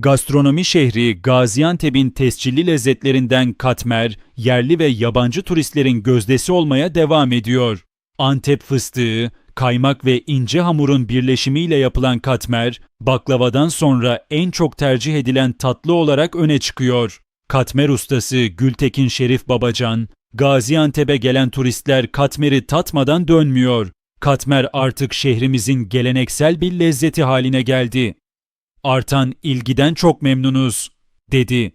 Gastronomi şehri Gaziantep'in tescilli lezzetlerinden katmer, yerli ve yabancı turistlerin gözdesi olmaya devam ediyor. Antep fıstığı, kaymak ve ince hamurun birleşimiyle yapılan katmer, baklavadan sonra en çok tercih edilen tatlı olarak öne çıkıyor. Katmer ustası Gültekin Şerif Babacan, Gaziantep'e gelen turistler katmeri tatmadan dönmüyor. Katmer artık şehrimizin geleneksel bir lezzeti haline geldi. Artan ilgiden çok memnunuz, dedi.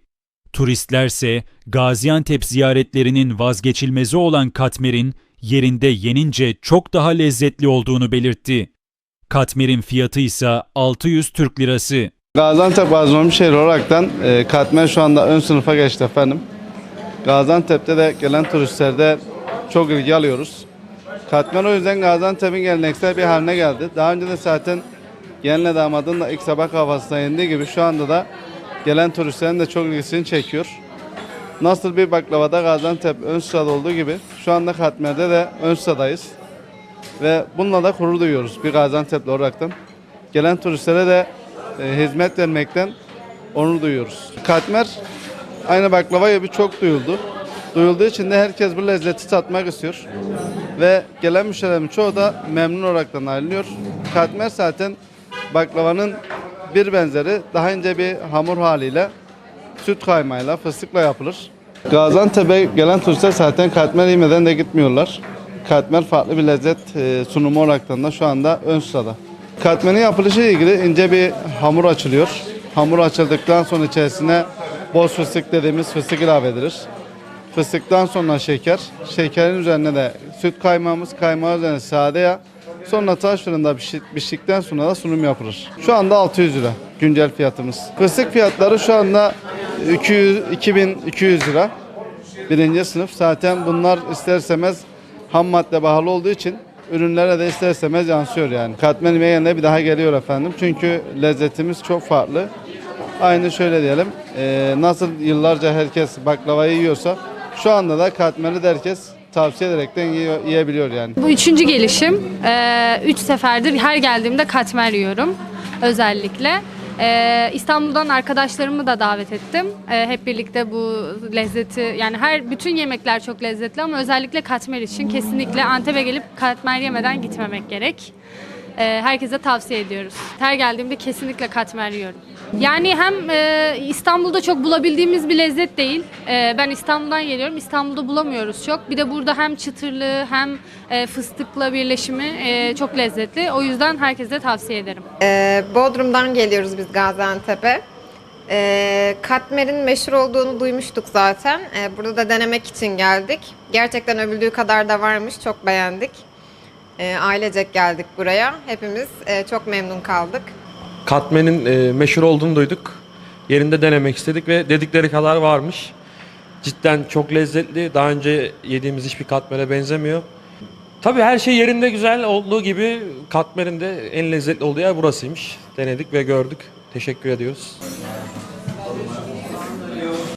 Turistlerse Gaziantep ziyaretlerinin vazgeçilmezi olan katmerin yerinde yenince çok daha lezzetli olduğunu belirtti. Katmerin fiyatı ise 600 Türk Lirası. Gaziantep gastronomi şehri olaraktan e, katmer şu anda ön sınıfa geçti efendim. Gaziantep'te de gelen turistlerde çok ilgi alıyoruz. Katmer o yüzden Gaziantep'in geleneksel bir haline geldi. Daha önce de zaten gelinle damadın da ilk sabah kahvaltısına yendiği gibi şu anda da gelen turistlerin de çok ilgisini çekiyor. Nasıl bir baklavada Gaziantep ön sırada olduğu gibi şu anda Katmer'de de ön sıradayız. Ve bununla da gurur duyuyoruz bir Gaziantep'li olaraktan. Gelen turistlere de e, hizmet vermekten onur duyuyoruz. Katmer aynı baklava gibi çok duyuldu. Duyulduğu için de herkes bu lezzeti tatmak istiyor. Ve gelen müşterilerin çoğu da memnun olaraktan ayrılıyor. Katmer zaten baklavanın bir benzeri daha ince bir hamur haliyle süt kaymağıyla, fıstıkla yapılır. Gaziantep'e gelen turistler zaten katmer yemeden de gitmiyorlar. Katmer farklı bir lezzet e, sunumu olaraktan da şu anda ön sırada. Katmerin yapılışı ile ilgili ince bir hamur açılıyor. Hamur açıldıktan sonra içerisine boz fıstık dediğimiz fıstık ilave edilir. Fıstıktan sonra şeker, şekerin üzerine de süt kaymağımız, kaymağı üzerine sade yağ. Sonra taş fırında piştikten sonra da sunum yapılır. Şu anda 600 lira güncel fiyatımız. Fıstık fiyatları şu anda 200, 2200 lira. Birinci sınıf. Zaten bunlar ister istemez ham madde pahalı olduğu için ürünlere de ister istemez yansıyor yani. Katmer yemeğine bir daha geliyor efendim. Çünkü lezzetimiz çok farklı. Aynı şöyle diyelim. eee, nasıl yıllarca herkes baklavayı yiyorsa şu anda da katmeri de herkes tavsiye ederekten yiyebiliyor yani. Bu üçüncü gelişim. Ee, üç seferdir her geldiğimde katmer yiyorum özellikle. Ee, İstanbul'dan arkadaşlarımı da davet ettim. Ee, hep birlikte bu lezzeti yani her bütün yemekler çok lezzetli ama özellikle katmer için kesinlikle Antep'e gelip katmer yemeden gitmemek gerek. Ee, herkese tavsiye ediyoruz. Her geldiğimde kesinlikle katmer yiyorum. Yani hem e, İstanbul'da çok bulabildiğimiz bir lezzet değil. E, ben İstanbul'dan geliyorum. İstanbul'da bulamıyoruz çok. Bir de burada hem çıtırlığı hem e, fıstıkla birleşimi e, çok lezzetli. O yüzden herkese tavsiye ederim. Ee, Bodrum'dan geliyoruz biz Gaziantep'e. Ee, katmer'in meşhur olduğunu duymuştuk zaten. Ee, burada da denemek için geldik. Gerçekten övüldüğü kadar da varmış. Çok beğendik. Ee, ailecek geldik buraya. Hepimiz e, çok memnun kaldık. Katmenin e, meşhur olduğunu duyduk. Yerinde denemek istedik ve dedikleri kadar varmış. Cidden çok lezzetli. Daha önce yediğimiz hiçbir katmere benzemiyor. Tabii her şey yerinde güzel olduğu gibi katmerin de en lezzetli olduğu yer burasıymış. Denedik ve gördük. Teşekkür ediyoruz.